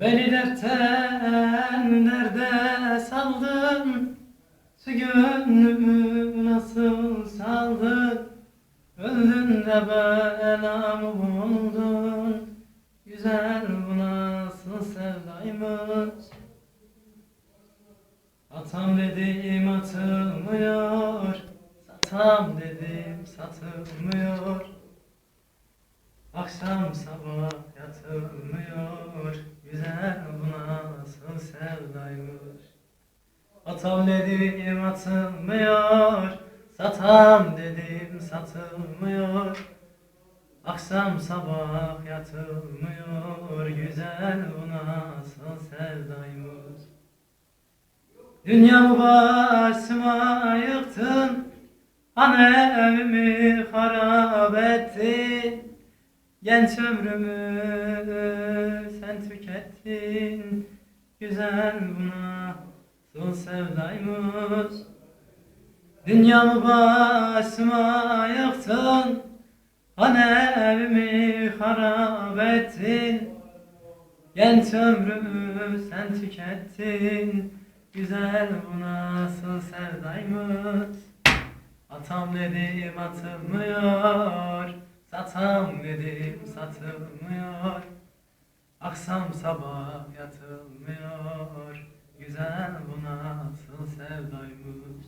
Beni dertten derde saldın Şu gönlümü nasıl saldın? Öldün de belamı buldun Güzel bu nasıl sevdaymış? Atam dedim atılmıyor Satam dedim satılmıyor. Akşam sabah yatılmıyor Güzel bu nasıl sevdaymış. Atam dedim atılmıyor Satam dedim satılmıyor. Akşam sabah yatılmıyor Güzel bu nasıl sevdaymış Dünyamı başıma yıktın Hani evimi harap ettin Genç ömrümü sen tükettin. Güzel buna son sevdaymış. Dünyamı başıma yıktın Hani evimi harap ettin. Genç ömrümü sen tükettin. Güzel bu nasıl sevdaymış. Atam dedim atılmıyor Satam dedim satılmıyor. Akşam sabah yatılmıyor. Güzel bu nasıl sevdaymış.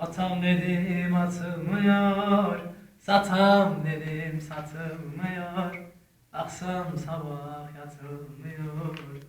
Atam dedim atılmıyor. Satam dedim satılmıyor. Akşam sabah yatılmıyor